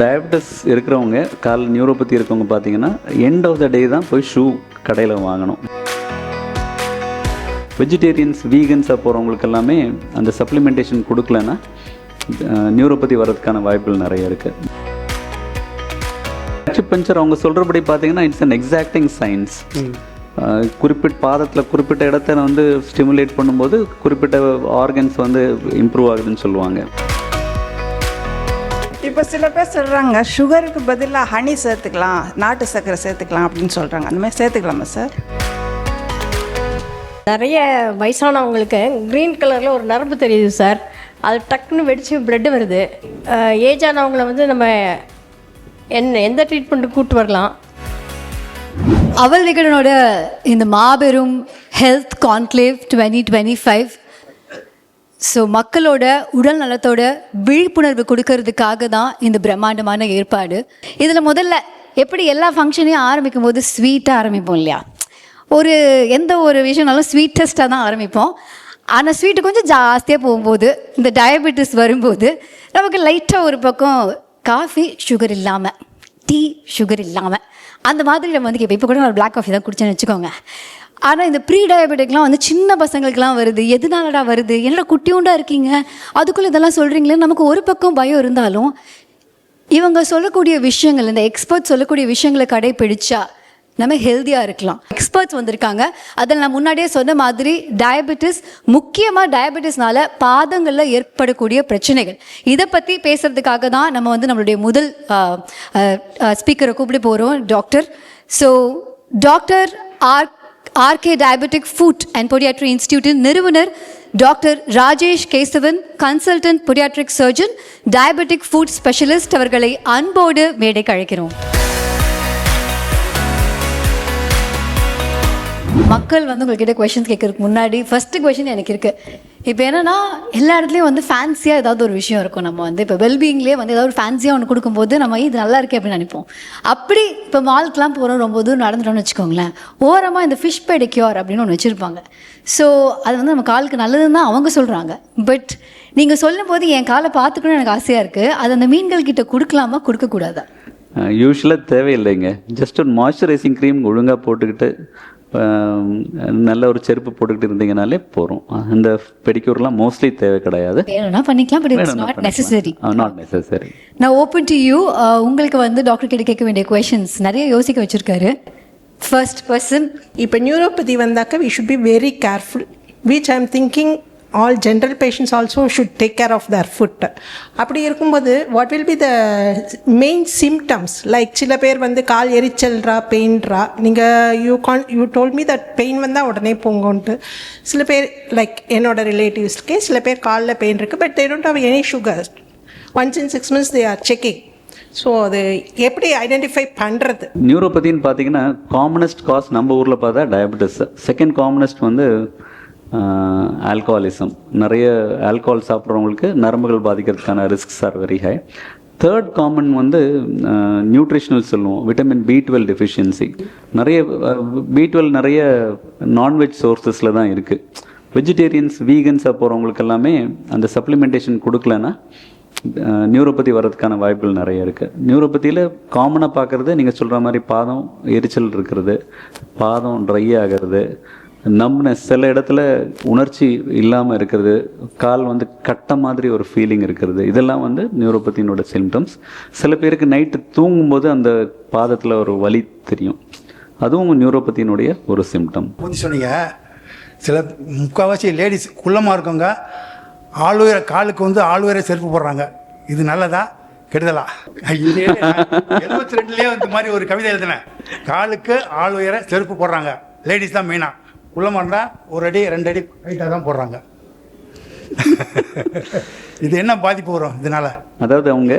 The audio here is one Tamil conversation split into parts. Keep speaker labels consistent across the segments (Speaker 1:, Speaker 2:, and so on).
Speaker 1: டயபெட்டிஸ் இருக்கிறவங்க கால் நியூரோபதி இருக்கவங்க பார்த்தீங்கன்னா எண்ட் ஆஃப் த டே தான் போய் ஷூ கடையில் வாங்கணும். வெஜிடேரியன்ஸ் வீகன்ஸாக போகிறவங்களுக்கு எல்லாமே அந்த சப்ளிமெண்டேஷன் கொடுக்கலன்னா நியூரோபதி வர்றதுக்கான வாய்ப்புகள் நிறைய இருக்குது பஞ்சர் அவங்க சொல்கிறபடி பார்த்தீங்கன்னா இட்ஸ் அன் எக்ஸாக்டிங் சயின்ஸ் குறிப்பிட்ட பாதத்தில் குறிப்பிட்ட இடத்த வந்து ஸ்டிமுலேட் பண்ணும்போது குறிப்பிட்ட ஆர்கன்ஸ் வந்து இம்ப்ரூவ் ஆகுதுன்னு சொல்லுவாங்க.
Speaker 2: இப்போ சில பேர் சொல்கிறாங்க சுகருக்கு பதிலாக ஹனி சேர்த்துக்கலாம் நாட்டு சர்க்கரை சேர்த்துக்கலாம் அப்படின்னு சொல்கிறாங்க அந்த மாதிரி சேர்த்துக்கலாமா சார்
Speaker 3: நிறைய வயசானவங்களுக்கு க்ரீன் கலரில் ஒரு நரம்பு தெரியுது சார் அது டக்குன்னு வெடித்து பிளட் வருது. ஏஜ் ஆனவங்கள வந்து நம்ம என்ன எந்த ட்ரீட்மெண்ட்டு கூப்பிட்டு வரலாம்?
Speaker 4: அவல் விகடனோட இந்த மாபெரும் health conclave twenty twenty five so மக்களோட உடல் நலத்தோட விழிப்புணர்வு கொடுக்கறதுக்காக தான் இந்த பிரம்மாண்டமான ஏற்பாடு. இதில் முதல்ல எப்படி எல்லா ஃபங்க்ஷனையும் ஆரம்பிக்கும் போது ஸ்வீட்டாக ஆரம்பிப்போம் இல்லையா? ஒரு எந்த ஒரு விஷயம்னாலும் ஸ்வீட்டஸ்ட்டாக தான் ஆரம்பிப்போம். ஆனால் ஸ்வீட்டு கொஞ்சம் ஜாஸ்தியாக போகும்போது இந்த டயபெட்டிஸ் வரும்போது நமக்கு லைட்டாக ஒரு பக்கம் காஃபி சுகர் இல்லாமல் டீ சுகர் இல்லாமல் அந்த மாதிரி நம்ம வந்து இப்போ கூட ஒரு பிளாக் காஃபி தான் குடிச்சேன்னு வச்சுக்கோங்க. ஆனால் இந்த ப்ரீ டயபெட்டிக்லாம் வந்து சின்ன பசங்களுக்குலாம் வருது. எதனாலடா வருது? என்னடா குட்டியூண்டா இருக்கீங்க? அதுக்குள்ளே இதெல்லாம் சொல்கிறீங்களே நமக்கு ஒரு பக்கம் பயம் இருந்தாலும் இவங்க சொல்லக்கூடிய விஷயங்கள் இந்த எக்ஸ்பர்ட் சொல்லக்கூடிய விஷயங்களை கடைப்பிடிச்சா நம்ம ஹெல்த்தியாக இருக்கலாம். எக்ஸ்பர்ட்ஸ் வந்திருக்காங்க. அதில் நான் முன்னாடியே சொன்ன மாதிரி டயபெட்டிஸ் முக்கியமாக டயபெட்டிஸ்னால பாதங்களில் ஏற்படக்கூடிய பிரச்சனைகள். இதை பற்றி பேசுறதுக்காக தான் நம்ம வந்து நம்மளுடைய முதல் ஸ்பீக்கரை கூப்பிட்டு போகிறோம் doctor so doctor R RK diabetic foot and podiatry இன்ஸ்டியூட்டின் நிறுவனர் doctor Rajesh Kesavan consultant podiatric surgeon diabetic foot specialist அவர்களை அன்போடு மேடைக்கு அழைக்கிறோம். மக்கள் வந்து உங்ககிட்ட கொஷின்ஸ் கேட்கறதுக்கு முன்னாடி ஃபர்ஸ்ட் கொஷின் எனக்கு இருக்கு. இப்போ என்னன்னா எல்லா இடத்துலையும் வந்து ஃபேன்சியாக ஏதாவது ஒரு விஷயம் இருக்கும். நம்ம வந்து இப்போ வெல்பீயிங்லேயே வந்து ஏதாவது ஒரு ஃபேன்சியாக ஒன்று கொடுக்கும்போது நம்ம இது நல்லா இருக்கே அப்படின்னு நினைப்போம். அப்படி இப்போ மால்க்கெலாம் போகிறோம் ரொம்ப தூரம் நடந்துட்டோம்னு வச்சுக்கோங்களேன். ஓரமாக இந்த ஃபிஷ் பெடிக்யூர் அப்படின்னு ஒன்று வச்சுருப்பாங்க. ஸோ அது வந்து நம்ம காலுக்கு நல்லதுன்னு தான் அவங்க சொல்கிறாங்க பட் நீங்கள் சொல்லும்போது என் காலை பார்த்துக்கணும்னு எனக்கு ஆசையாக இருக்குது அது அந்த மீன்கள் கிட்ட கொடுக்கலாமா கொடுக்கக்கூடாதா?
Speaker 1: யூஸ்வலாக தேவையில்லைங்க. ஜஸ்ட் ஒரு மாய்ஸ்சரைசிங் க்ரீம் ஒழுங்காக போட்டுக்கிட்டு நல்ல ஒரு செருப்பு போட்டுக்கிட்டு இருந்தீங்கனாலே போகிறோம் இந்த பெடிக்யூர்லாம் மோஸ்ட்லி தேவை கிடையாது.
Speaker 4: வேணும்னா பண்ணிக்கலாம் but it's not necessary
Speaker 1: not necessary
Speaker 4: நான் ஓப்பன் டு யூ உங்களுக்கு வந்து டாக்டர் கிட்ட கேட்க வேண்டிய கொஷின்ஸ் நிறைய யோசிக்க வச்சிருக்காரு. ஃபர்ஸ்ட் பர்சன்
Speaker 5: இப்போ neuropathy வந்தாக்க we should be very careful which I am thinking all general patients also should take care of their foot அப்படி இருக்கும்போது what will be the main symptoms like சில பேர் வந்து கால் எரிச்சல்ரா பெயின்ரா நீங்கள் you can you tell me that pain வந்தால் உடனே போங்கன்ட்டு. சில பேர் லைக் என்னோட ரிலேட்டிவ்ஸ்க்கே சில பேர் காலில் பெயின் இருக்குது but they don't have any sugar once in six months they are checking so அது எப்படி ஐடென்டிஃபை பண்ணுறது
Speaker 1: நியூரோபதின்னு பார்த்தீங்கன்னா காமனஸ்ட் காஸ் நம்ம ஊரில் பார்த்தா டயபெட்டிஸ் செகண்ட் காமனஸ்ட் வந்து ஆல்கஹாலிசம் நிறைய ஆல்கஹால் சாப்பிட்றவங்களுக்கு நரம்புகள் பாதிக்கிறதுக்கான risks are very high third common வந்து நியூட்ரிஷனல் சொல்லுவோம். விட்டமின் பி டுவெல் டெஃபிஷியன்சி நிறைய பி டுவெல் நிறைய நான்வெஜ் சோர்சஸில் தான் இருக்குது வெஜிடேரியன்ஸ் வீகன்ஸாக போகிறவங்களுக்கு எல்லாமே அந்த சப்ளிமெண்டேஷன் கொடுக்கலன்னா நியூரோபதி வர்றதுக்கான வாய்ப்புகள் நிறைய இருக்குது நியூரோபதியில் காமனாக பார்க்குறது நீங்கள் சொல்கிற மாதிரி பாதம் எரிச்சல் இருக்கிறது பாதம் ட்ரை ஆகிறது நம்னஸ் சில இடத்துல உணர்ச்சி இல்லாமல் இருக்கிறது. கால் வந்து கட்ட மாதிரி ஒரு ஃபீலிங் இருக்கிறது. இதெல்லாம் வந்து நியூரோபதியினோட சிம்டம்ஸ் சில பேருக்கு நைட்டு தூங்கும்போது அந்த பாதத்தில் ஒரு வலி தெரியும். அதுவும் நியூரோபதியினுடைய ஒரு சிம்டம்
Speaker 6: சொன்னீங்க. சில முக்கால்வாசி லேடிஸ் குள்ளமாக இருக்கவங்க ஆளுயர காலுக்கு வந்து ஆளுயர செருப்பு போடுறாங்க. இது நல்லதா? கெடுதலா? எழுபத்தி ரெண்டுலேயே இந்த மாதிரி ஒரு கவிதை எழுதினேன். காலுக்கு ஆளுயர செருப்பு போடுறாங்க. லேடிஸ் தான் மெயினாக குள்ளமாக இருந்தால் ஒரு அடி ரெண்டு அடி ஹைட்டாக தான் போடுறாங்க. இது என்ன பாதிப்பு வரும் இதனால?
Speaker 1: அதாவது அவங்க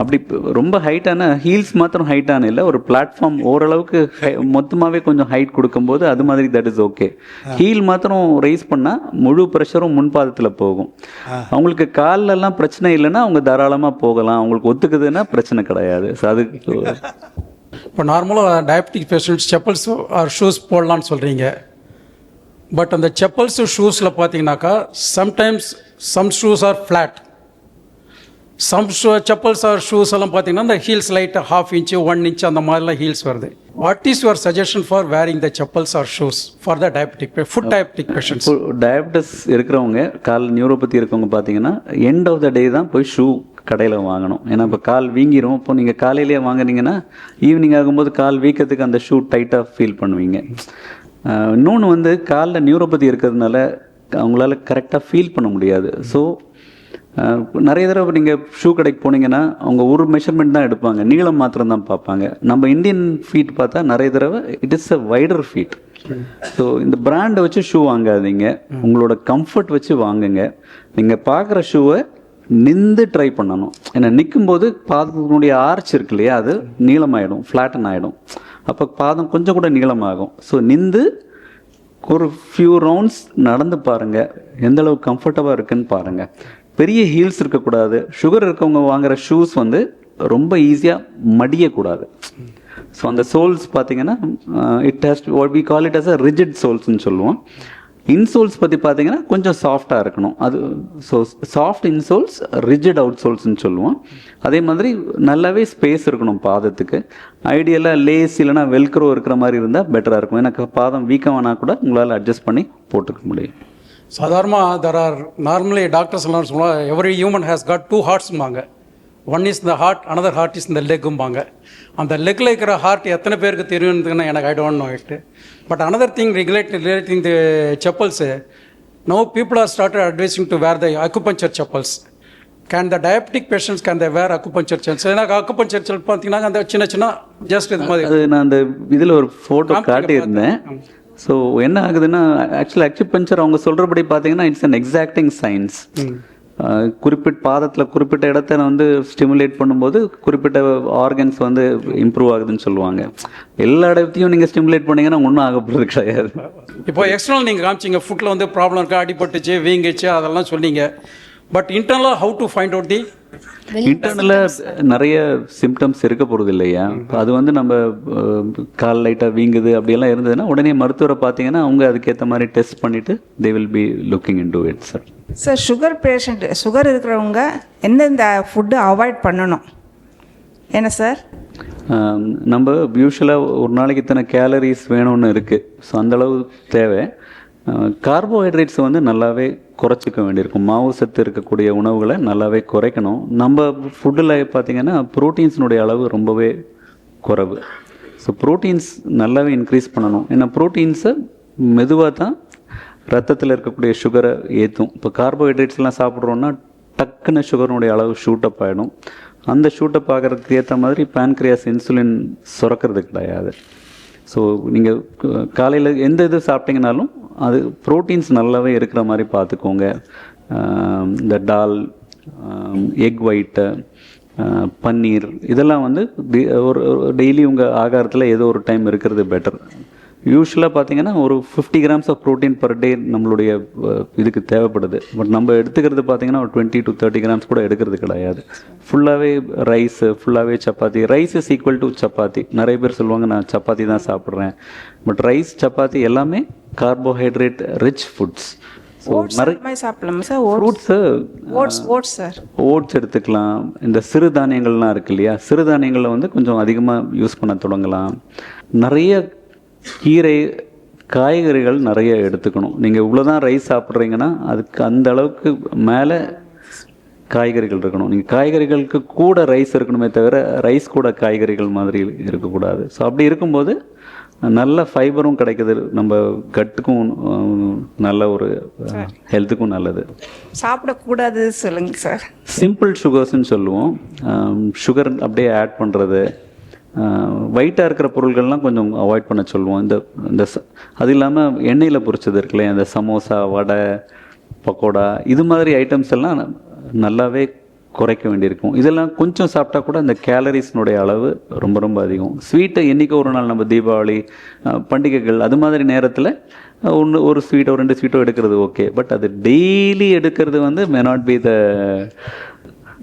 Speaker 1: அப்படி ரொம்ப ஹைட்டான ஹீல்ஸ் மாத்திரம் ஹைட்டான இல்லை ஒரு பிளாட்ஃபார்ம் ஓரளவுக்கு மொத்தமாகவே கொஞ்சம் ஹைட் கொடுக்கும்போது அது மாதிரி தட் இஸ் ஓகே ஹீல் மாத்திரம் ரைஸ் பண்ணால் முழு ப்ரெஷரும் முன்பாதத்தில் போகும். அவங்களுக்கு கால்ல எல்லாம் பிரச்சனை இல்லைன்னா அவங்க தாராளமாக போகலாம். அவங்களுக்கு ஒத்துக்குதுன்னா பிரச்சனை கிடையாது. ஸோ அது
Speaker 7: இப்போ நார்மலாக diabetic patients chappals or shoes போடலான்னு சொல்கிறீங்க பட் அந்த செப்பல்ஸு ஷூஸில் பார்த்தீங்கன்னாக்கா sometimes some shoes are flat some shoe chappals or shoes எல்லாம் பார்த்தீங்கன்னா இந்த heels light half inch one inch அந்த மாதிரிலாம் ஹீல்ஸ் வருது. What is your suggestion for wearing the chappals or shoes for the diabetic foot diabetic patients
Speaker 1: diabetes இருக்கிறவங்க கால் நியூரோபதி இருக்கவங்க பார்த்தீங்கன்னா எண்ட் ஆஃப் த டே தான் போய் ஷூ கடையில் வாங்கணும். ஏன்னா இப்போ கால் வீங்கிரும். இப்போ நீங்கள் காலையிலேயே வாங்குனீங்கன்னா ஈவினிங் ஆகும்போது கால் வீக்கத்துக்கு அந்த ஷூ டைட்டாக ஃபீல் பண்ணுவீங்க. இன்னொன்று வந்து காலில் நியூரோபதி இருக்கிறதுனால அவங்களால கரெக்டாக ஃபீல் பண்ண முடியாது. ஸோ நிறைய தடவை நீங்கள் ஷூ கடைக்கு போனீங்கன்னா அவங்க ஒரு மெஷர்மெண்ட் தான் எடுப்பாங்க. நீளம் மாத்திரம் தான் பார்ப்பாங்க. நம்ம இந்தியன் ஃபீட் பார்த்தா நிறைய தடவை it is a wider feet so இந்த பிராண்டை வச்சு ஷூ வாங்காதீங்க. உங்களோட கம்ஃபர்ட் வச்சு வாங்குங்க. நீங்கள் பார்க்குற ஷூவை நின்று ட்ரை பண்ணணும். ஏன்னா நிற்கும்போது பாதத்தினுடைய ஆர்ச் இருக்கு இல்லையா அது நீளமாயிடும் ஃப்ளாட்டன் ஆகிடும் அப்போ பாதம் கொஞ்சம் கூட நீளமாகும். ஸோ நின்று ஒரு ஃபியூ ரவுண்ட்ஸ் நடந்து பாருங்கள் எந்தளவு கம்ஃபர்டபுளாக இருக்குன்னு பாருங்கள் பெரிய ஹீல்ஸ் இருக்கக்கூடாது. சுகர் இருக்கவங்க வாங்குகிற ஷூஸ் வந்து ரொம்ப ஈஸியாக மடியக்கூடாது. ஸோ அந்த சோல்ஸ் பார்த்தீங்கன்னா it has what we call it as a rigid சோல்ஸ்ன்னு சொல்லுவோம். இன்சோல்ஸ் பற்றி பார்த்தீங்கன்னா கொஞ்சம் சாஃப்டாக இருக்கணும். அது so soft insoles rigid out சோல்ஸ்னு சொல்லுவோம். அதே மாதிரி நல்லாவே ஸ்பேஸ் இருக்கணும் பாதத்துக்கு. ஐடியலாக லேஸ் இல்லைனா வெல்க்ரோ இருக்கிற மாதிரி இருந்தால் பெட்டராக இருக்கும். எனக்கு பாதம் வீக்கமானா கூட உங்களால் அட்ஜஸ்ட் பண்ணி போட்டுக்க முடியும்.
Speaker 7: சாதாரணமாக தர் ஆர் நார்மலி டாக்டர்ஸ் எல்லாம் சொல்லுவாங்க every human has got two ஹார்ட்ஸ்ம்பாங்க one is இந்த ஹார்ட் அனதர் ஹார்ட் இஸ் இந்த லெக்கும்பாங்க அந்த லெக்கில் இருக்கிற ஹார்ட் எத்தனை பேருக்கு தெரியும்னு எனக்கு I don't know it but another thing regulate relating the chappals no people are started advising to wear the acupuncture chappals can the diabetic patients can the wear acupuncture cells ஏன்னா அக்குபஞ்சர் செல் பார்த்தீங்கன்னா அந்த சின்ன சின்ன ஜஸ்ட் இது மாதிரி.
Speaker 1: அது நான் அந்த இதில் ஒரு ஃபோட்டோ காட்டியிருந்தேன். ஸோ என்ன ஆகுதுன்னா ஆக்சுவலி அக்யூபஞ்சர் அவங்க சொல்கிறபடி பார்த்தீங்கன்னா இட்ஸ் அன் எக்ஸாக்டிங் சயின்ஸ் குறிப்பிட்ட பாதத்தில் குறிப்பிட்ட இடத்த வந்து ஸ்டிமுலேட் பண்ணும்போது குறிப்பிட்ட ஆர்கன்ஸ் வந்து இம்ப்ரூவ் ஆகுதுன்னு சொல்லுவாங்க. எல்லா இடத்தையும் நீங்கள் ஸ்டிமுலேட் பண்ணீங்கன்னா ஒன்றும் ஆக போகிறது கிடையாது.
Speaker 7: இப்போ எக்ஸ்டர்னல் நீங்கள் காமிச்சிங்க ஃபுட்டில் வந்து ப்ராப்ளம் இருக்கா அடிபட்டுச்சு வீங்கிச்சு அதெல்லாம் சொன்னீங்க. But இன்டர்னலாக how to find out the
Speaker 1: இன்டர்னலாக நிறைய சிம்டம்ஸ் இருக்க போகிறது இல்லையா? அது வந்து நம்ம கால் லைட்டாக வீங்குது அப்படியெல்லாம் இருந்ததுன்னா உடனே மருத்துவரை பார்த்தீங்கன்னா அவங்க அதுக்கேற்ற மாதிரி டெஸ்ட் பண்ணிவிட்டு they will be looking in to it sir
Speaker 2: sir sugar patient sugar இருக்கிறவங்க எந்தெந்த ஃபுட்டு அவாய்ட் பண்ணணும்? என்ன சார்
Speaker 1: நம்ம யூஸ்வலாக ஒரு நாளைக்கு இத்தனை கேலரிஸ் வேணும்னு இருக்குது ஸோ அந்தளவு தேவை. கார்போஹைட்ரேட்ஸ் வந்து நல்லாவே குறைச்சிக்க வேண்டியிருக்கும். மாவு சத்து இருக்கக்கூடிய உணவுகளை நல்லாவே குறைக்கணும். நம்ம ஃபுட்டில் பார்த்தீங்கன்னா ப்ரோட்டீன்ஸினுடைய அளவு ரொம்பவே குறைவு. ஸோ ப்ரோட்டீன்ஸ் நல்லாவே இன்க்ரீஸ் பண்ணணும். ஏன்னா ப்ரோட்டீன்ஸை மெதுவாக தான் ரத்தத்தில் இருக்கக்கூடிய சுகரை ஏற்றும் இப்போ கார்போஹைட்ரேட்ஸ்லாம் சாப்பிட்றோன்னா டக்குன்னு சுகருனுடைய அளவு ஷூட்டப் ஆகிடும் அந்த ஷூட்டப் ஆகிறதுக்கு ஏற்ற மாதிரி பேன்க்ரியாஸ் இன்சுலின் சுரக்கிறது கிடையாது. ஸோ நீங்கள் காலையில் எந்த இது சாப்பிட்டீங்கனாலும் அது ப்ரோட்டீன்ஸ் நல்லாவே இருக்கிற மாதிரி பார்த்துக்கோங்க. இந்த டால் எக் ஒயிட்டு பன்னீர் இதெல்லாம் வந்து ஒரு டெய்லி உங்கள் ஆகாரத்தில் ஏதோ ஒரு டைம் இருக்கிறது பெட்டர் யூஸ்வலாக பார்த்தீங்கன்னா ஒரு fifty grams of protein per day நம்மளுடைய இதுக்கு தேவைப்படுது. பட் நம்ம எடுத்துக்கிறது பார்த்தீங்கன்னா ஒரு டுவெண்ட்டி டு தேர்ட்டி கிராம்ஸ் கூட எடுக்கிறது கிடையாது. ஃபுல்லாகவே ரைஸு ஃபுல்லாகவே chapati. Rice is equal to chapati. நிறைய பேர் சொல்லுவாங்க நான் சப்பாத்தி தான் சாப்பிட்றேன். பட் ரைஸ் சப்பாத்தி எல்லாமே கார்போஹைட்ரேட் ரிச் ஃபுட்ஸ்
Speaker 2: ஓட்ஸ்
Speaker 1: எடுத்துக்கலாம். இந்த சிறுதானியங்கள்லாம் இருக்கு இல்லையா? சிறுதானியங்களை வந்து கொஞ்சம் அதிகமாக யூஸ் பண்ண தொடங்கலாம். நிறைய கீரை காய்கறிகள் நிறைய எடுத்துக்கணும். நீங்கள் இவ்வளோதான் ரைஸ் சாப்பிட்றீங்கன்னா அதுக்கு அந்த அளவுக்கு மேலே காய்கறிகள் இருக்கணும். நீங்கள் காய்கறிகளுக்கு கூட ரைஸ் இருக்கணுமே தவிர ரைஸ் கூட காய்கறிகள் மாதிரி இருக்கக்கூடாது. ஸோ அப்படி இருக்கும்போது நல்ல ஃபைபரும் கிடைக்குது. நம்ம கட்டுக்கும் நல்ல ஒரு ஹெல்த்துக்கும் நல்லது.
Speaker 2: சாப்பிடக்கூடாது சொல்லுங்க சார்.
Speaker 1: சிம்பிள் சுகர்ஸ்னு சொல்லுவோம். சுகர் அப்படியே ஆட் பண்ணுறது ஒயிட்டாக இருக்கிற பொருள்கள்லாம் கொஞ்சம் அவாய்ட் பண்ண சொல்லுவோம். இந்த இந்த அது இல்லாமல் எண்ணெயில் பொரிச்சது இருக்குல்லையா இந்த சமோசா வடை பக்கோடா இது மாதிரி ஐட்டம்ஸ் எல்லாம் நல்லாவே குறைக்க வேண்டியிருக்கும். இதெல்லாம் கொஞ்சம் சாப்பிட்டா கூட இந்த கேலரிஸ்னுடைய அளவு ரொம்ப ரொம்ப அதிகம். ஸ்வீட்டை என்றைக்கு ஒரு நாள் நம்ம தீபாவளி பண்டிகைகள் அது மாதிரி நேரத்தில் ஒன்று ஒரு ஸ்வீட்டோ ரெண்டு ஸ்வீட்டோ எடுக்கிறது ஓகே பட் அது டெய்லி எடுக்கிறது வந்து மே நாட் பி த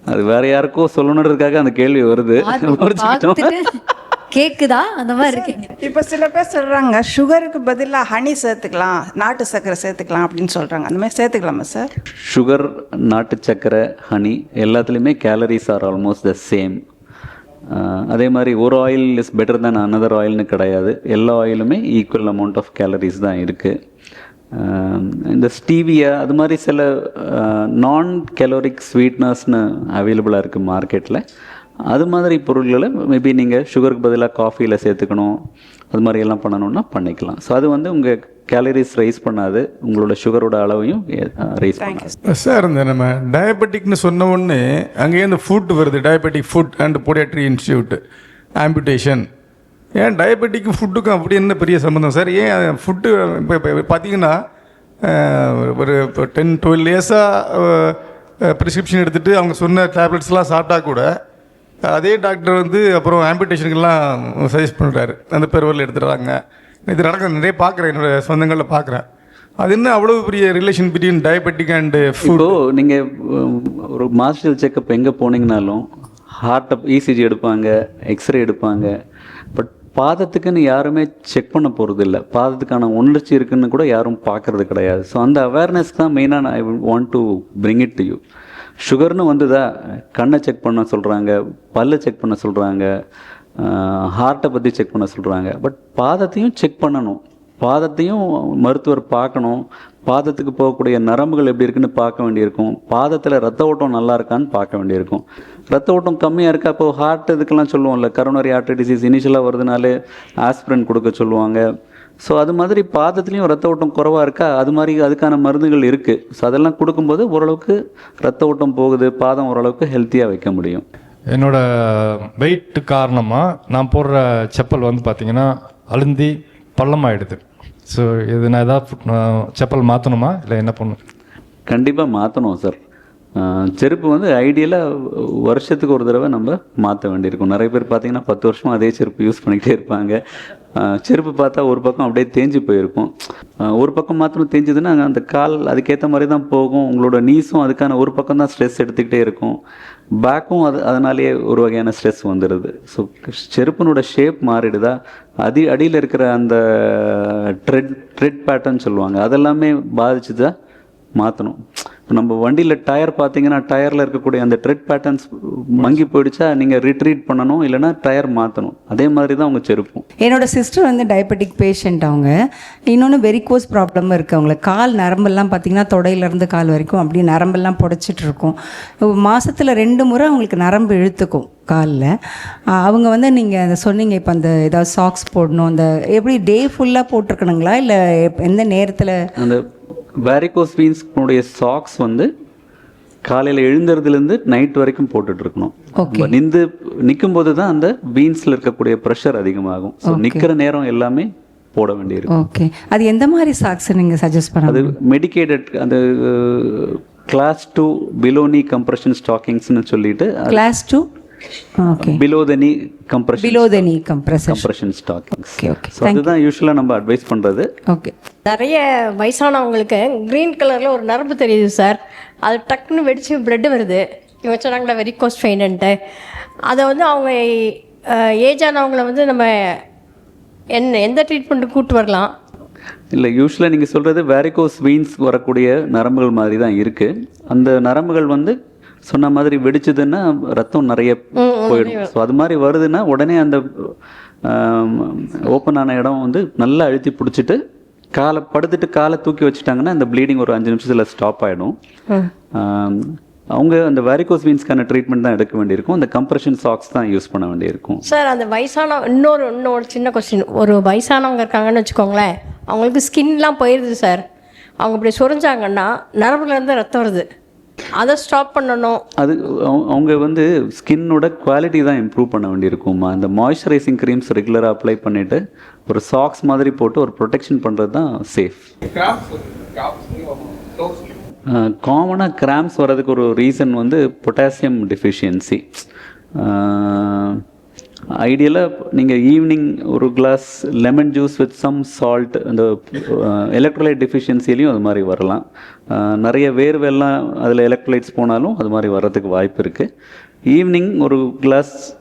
Speaker 1: அது வேற யாருக்கோ சொல்லணுன்றதுக்காக அந்த கேள்வி வருது.
Speaker 4: கேக்குதா? அந்த மாதிரி இருக்கீங்க.
Speaker 2: இப்போ சில பேர் சொல்கிறாங்க சுகருக்கு பதிலாக ஹனி சேர்த்துக்கலாம் நாட்டு சர்க்கரை சேர்த்துக்கலாம் அப்படின்னு சொல்கிறாங்க அந்த மாதிரி சேர்த்துக்கலாமா சார்?
Speaker 1: சுகர் நாட்டு சர்க்கரை ஹனி எல்லாத்துலேயுமே calories are almost the same அதே மாதிரி ஒரு oil is better than another ஆயில்னு கிடையாது. எல்லா ஆயிலுமே ஈக்குவல் அமௌண்ட் ஆஃப் கேலரிஸ் தான் இருக்குது இந்த ஸ்டீவியா அது மாதிரி சில நான் கேலோரிக் ஸ்வீட்னஸ்னு அவைலபிளாக இருக்குது மார்க்கெட்டில் அது மாதிரி பொருள்களை மேபி நீங்கள் சுகருக்கு பதிலாக காஃபியில் சேர்த்துக்கணும். அது மாதிரி எல்லாம் பண்ணணும்னா பண்ணிக்கலாம். ஸோ அது வந்து உங்கள் கேலரிஸ் ரைஸ் பண்ணாது. உங்களோட சுகரோட அளவையும் ரைஸ் பண்ணாது.
Speaker 8: சார் இந்த நம்ம டயபெட்டிக்னு சொன்ன உடனே அங்கேயே இந்த ஃபுட் வருது. Diabetic foot and podiatry institute amputation ஏன் டயபெட்டிக்கு ஃபுட்டுக்கும் அப்படி என்ன பெரிய சம்மந்தம் சார் ஏன் ஃபுட்டு இப்போ இப்போ பார்த்தீங்கன்னா ஒரு இப்போ டென் டுவெல் இயர்ஸாக ப்ரிஸ்கிரிப்ஷன் எடுத்துகிட்டு அவங்க சொன்ன டேப்லெட்ஸ்லாம் சாப்பிட்டா கூட அதே டாக்டர் வந்து அப்புறம் ஆம்பியூட்டேஷனுக்கெல்லாம் சஜஸ்ட் பண்ணுறாரு அந்த பெருவரில் எடுத்துடுறாங்க. இது நடக்க நிறைய பார்க்குறேன் என்னோட சொந்தங்களில் பார்க்குறேன் அது என்ன அவ்வளோ பெரிய ரிலேஷன் பிட்வீன் டயபெட்டிக் அண்ட் ஃபுடோ
Speaker 1: நீங்கள் ஒரு மாஸ்டர் செக்கப் எங்கே போனீங்கனாலும் ஹார்ட்டை இசிஜி எடுப்பாங்க எக்ஸ்ரே எடுப்பாங்க பட் பாதத்துக்குன்னு யாருமே செக் பண்ண போகிறது இல்லை பாதத்துக்கான உணர்ச்சி இருக்குன்னு கூட யாரும் பார்க்கறது கிடையாது. ஸோ அந்த அவேர்னஸ் தான் மெயினாக I want to bring it to you சுகர்னு வந்துதா? கண்ணை செக் பண்ண சொல்கிறாங்க பல்லை செக் பண்ண சொல்கிறாங்க ஹார்ட்டை பற்றி செக் பண்ண சொல்கிறாங்க பட் பாதத்தையும் செக் பண்ணணும். பாதத்தையும் மருத்துவர் பார்க்கணும். பாதத்துக்கு போகக்கூடிய நரம்புகள் எப்படி இருக்குன்னு பார்க்க வேண்டியிருக்கும். பாதத்தில் ரத்த ஓட்டம் நல்லா இருக்கான்னு பார்க்க வேண்டியிருக்கும். ரத்த ஓட்டம் கம்மியாக இருக்கா? இப்போ ஹார்ட் இதுக்கெல்லாம் சொல்லுவோம்ல கரோனரி ஆர்டரி டிசீஸ் இனிஷியலாக வருதுனாலே ஆஸ்பிரின் கொடுக்க சொல்லுவாங்க. ஸோ அது மாதிரி பாதத்துலேயும் ரத்த ஓட்டம் குறைவாக இருக்கா? அது மாதிரி அதுக்கான மருந்துகள் இருக்குது ஸோ அதெல்லாம் கொடுக்கும்போது ஓரளவுக்கு ரத்த ஓட்டம் போகுது பாதம் ஓரளவுக்கு ஹெல்த்தியாக வைக்க முடியும்.
Speaker 9: என்னோட வெயிட் காரணமாக நான் போடுற செப்பல் வந்து பார்த்திங்கன்னா அழுந்தி பள்ளமாயிடுது ஸோ இது நான் ஏதாவது செப்பல் மாற்றணுமா இல்லை என்ன பண்ணணும்?
Speaker 1: கண்டிப்பாக மாற்றணும் சார் செருப்பு வந்து ஐடியலாக வருஷத்துக்கு ஒரு தடவை நம்ம மாற்ற வேண்டியிருக்கும். நிறைய பேர் பார்த்தீங்கன்னா பத்து வருஷமும் அதே செருப்பு யூஸ் பண்ணிக்கிட்டே இருப்பாங்க. செருப்பு பார்த்தா ஒரு பக்கம் அப்படியே தேஞ்சு போயிருக்கும். ஒரு பக்கம் மாத்திரம் தேஞ்சதுன்னா அந்த கால் அதுக்கேற்ற மாதிரி தான் போகும். உங்களோட நீஸும் அதுக்கான ஒரு பக்கம் தான் ஸ்ட்ரெஸ் எடுத்துக்கிட்டே இருக்கும். பேக்கும் அது அதனாலேயே ஒரு வகையான ஸ்ட்ரெஸ் வந்துடுது ஸோ செருப்பினோட ஷேப் மாறிடுதா? அடி அடியில் இருக்கிற அந்த ட்ரெட் ட்ரெட் பேட்டர்ன் சொல்லுவாங்க. அதெல்லாமே பாதிச்சுதா மாற்றணும் இப்போ நம்ம வண்டியில் டயர் பார்த்தீங்கன்னா டயரில் இருக்கக்கூடிய அந்த ட்ரெட் பேட்டர்ன்ஸ் மங்கி போயிடுச்சா நீங்கள் ரிட்ரீட் பண்ணணும் இல்லைன்னா டயர் மாற்றணும் அதே மாதிரி தான் உங்கள் செருப்பும்.
Speaker 10: என்னோட சிஸ்டர் வந்து டயபெட்டிக் பேஷண்ட் அவங்க. இன்னொன்று வெரிகோஸ் ப்ராப்ளம் இருக்குது அவங்களுக்கு கால் நரம்பெல்லாம் பார்த்தீங்கன்னா தொடையிலேருந்து கால் வரைக்கும் அப்படியே நரம்பெல்லாம் புடைச்சிட்டு இருக்கும். மாதத்தில் ரெண்டு முறை அவங்களுக்கு நரம்பு இழுத்துக்கும் காலில். அவங்க வந்து நீங்கள் அந்த சொன்னீங்க இப்போ அந்த ஏதாவது சாக்ஸ் போடணும் அந்த எப்படி டே ஃபுல்லாக போட்டிருக்கணுங்களா? இல்லை எந்த நேரத்தில்?
Speaker 1: அந்த வேரிகோஸ் வீன்ஸ்னுடைய சாக்ஸ் வந்து காலையில் எழுந்துறதுலேருந்து நைட் வரைக்கும். நம்ம நின்று நிற்கும் போது தான் அந்த வீன்ஸில் இருக்கக்கூடிய ப்ரெஷர் அதிகமாகும். ஸோ நிற்கிற நேரம் எல்லாமே போட வேண்டியிருக்கும்.
Speaker 10: ஓகே அது எந்த மாதிரி சாக்ஸ் நீங்கள் சஜஸ்ட் பண்ண
Speaker 1: அது மெடிக்கேட்டட் அந்த class two below knee compression ஸ்டாக்கிங்ஸ்னு சொல்லிட்டு
Speaker 10: கிளாஸ் டூ
Speaker 1: பிலோ த நீ compression
Speaker 10: below the knee compressor
Speaker 1: compression stockings
Speaker 10: Okay, okay.
Speaker 1: So அதுதான் யூஸ்வலாக நம்ம அட்வைஸ் பண்ணுறது
Speaker 10: ஓகே
Speaker 3: நிறைய வயசானவங்களுக்கு க்ரீன் கலரில் ஒரு நரம்பு தெரியுது சார் அது டக்குன்னு வெடிச்சு பிளட் வருது. இவங்க சொன்னாங்களா வெரிகோஸ் ஃபெயின்ட்டு அதை வந்து அவங்க ஏஜ் ஆனவங்கள வந்து நம்ம என்ன எந்த ட்ரீட்மெண்ட்டு கூப்பிட்டு வரலாம்.
Speaker 1: இல்லை யூஸ்வலாக நீங்கள் சொல்கிறது வேரிகோஸ் வீன்ஸ் வரக்கூடிய நரம்புகள் மாதிரி தான் இருக்குது அந்த நரம்புகள் வந்து சொன்ன மாதிரி வெடிச்சதுன்னா ரத்தம் நிறைய போயிடும். ஸோ அது மாதிரி வருதுன்னா உடனே அந்த ஓப்பன் ஆன இடம் வந்து நல்லா அழுத்தி பிடிச்சிட்டு காலை படுத்துட்டு காலை தூக்கி வச்சுட்டாங்கன்னா அந்த ப்ளீடிங் ஒரு அஞ்சு நிமிஷத்தில் ஸ்டாப் ஆகிடும் அவங்க அந்த வேரிகோஸ் வீன்ஸ்க்கான ட்ரீட்மெண்ட் தான் எடுக்க வேண்டியிருக்கும். அந்த கம்ப்ரெஷன் சாக்ஸ் தான் யூஸ் பண்ண வேண்டியிருக்கும்.
Speaker 3: சார் அந்த வயசான இன்னொரு இன்னொரு சின்ன கொஸ்டின் ஒரு வயசானவங்க இருக்காங்கன்னு வச்சுக்கோங்களேன் அவங்களுக்கு ஸ்கின்லாம் போயிடுது சார் அவங்க இப்படி சொரிஞ்சாங்கன்னா நரம்புலேருந்து ரத்தம் வருது. அதை ஸ்டாப் பண்ணணும்.
Speaker 1: அது அவங்க- அவங்க வந்து ஸ்கின்னோட குவாலிட்டி தான் இம்ப்ரூவ் பண்ண வேண்டியிருக்கும்மா. அந்த மாய்ஸ்சரைசிங் க்ரீம்ஸ் ரெகுலராக அப்ளை பண்ணிவிட்டு ஒரு சாக்ஸ் மாதிரி போட்டு ஒரு ப்ரொடெக்ஷன் பண்ணுறது தான் சேஃப் காமனாக கிராம்ஸ் வர்றதுக்கு ஒரு ரீசன் வந்து பொட்டாசியம் டெஃபிஷியன்சி ஐடியலாக நீங்கள் ஈவினிங் ஒரு glass lemon juice with some salt அந்த எலக்ட்ரோலைட் டெஃபிஷியன்சிலையும் அது மாதிரி வரலாம். நிறைய வேர்வெல்லாம் அதில் எலக்ட்ரோலைட்ஸ் போனாலும் அது மாதிரி வர்றதுக்கு வாய்ப்பு இருக்குது ஈவினிங் ஒரு glass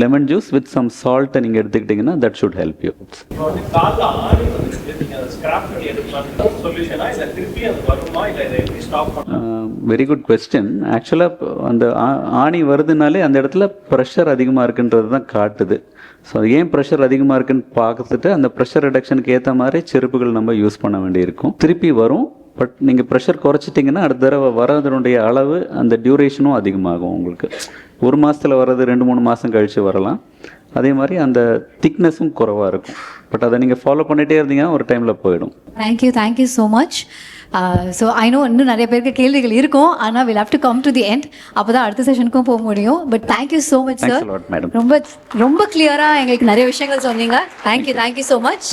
Speaker 1: lemon juice with some சால்ட்டை நீங்கள் எடுத்துக்கிட்டிங்கன்னா that should help you very good question ஆக்சுவலாக அந்த ஆணி வருதுனாலே அந்த இடத்துல ப்ரெஷர் அதிகமாக இருக்குன்றது தான் காட்டுது. ஸோ ஏன் ப்ரெஷர் அதிகமாக இருக்குன்னு பார்த்துட்டு அந்த ப்ரெஷர் ரிடக்ஷனுக்கு ஏற்ற மாதிரி செருப்புகள் நம்ம யூஸ் பண்ண வேண்டியிருக்கும். திருப்பி வரும். பட் நீங்கள் ப்ரெஷர் குறைச்சிட்டிங்கன்னா அடுத்த தடவை வரதனுடைய அளவு அந்த டியூரேஷனும் அதிகமாகும் உங்களுக்கு. ஒரு மாதத்தில் வர்றது ரெண்டு மூணு மாதம் கழித்து வரலாம். அதே மாதிரி அந்த திக்னஸும் குறைவாக இருக்கும். பட் அதை நீங்கள் ஃபாலோ பண்ணிகிட்டே இருந்தீங்கன்னா ஒரு டைமில் போயிடும்.
Speaker 4: Thank you thank you so much so I know இன்னும் நிறைய பேருக்கு கேள்விகள் இருக்கும். ஆனால் will have to come to the end அப்போ தான் அடுத்த செஷனுக்கும் போக முடியும். But thank you so much sir. ரொம்ப ரொம்ப கிளியராக எங்களுக்கு நிறைய விஷயங்கள் சொன்னீங்க. Thank you thank you so much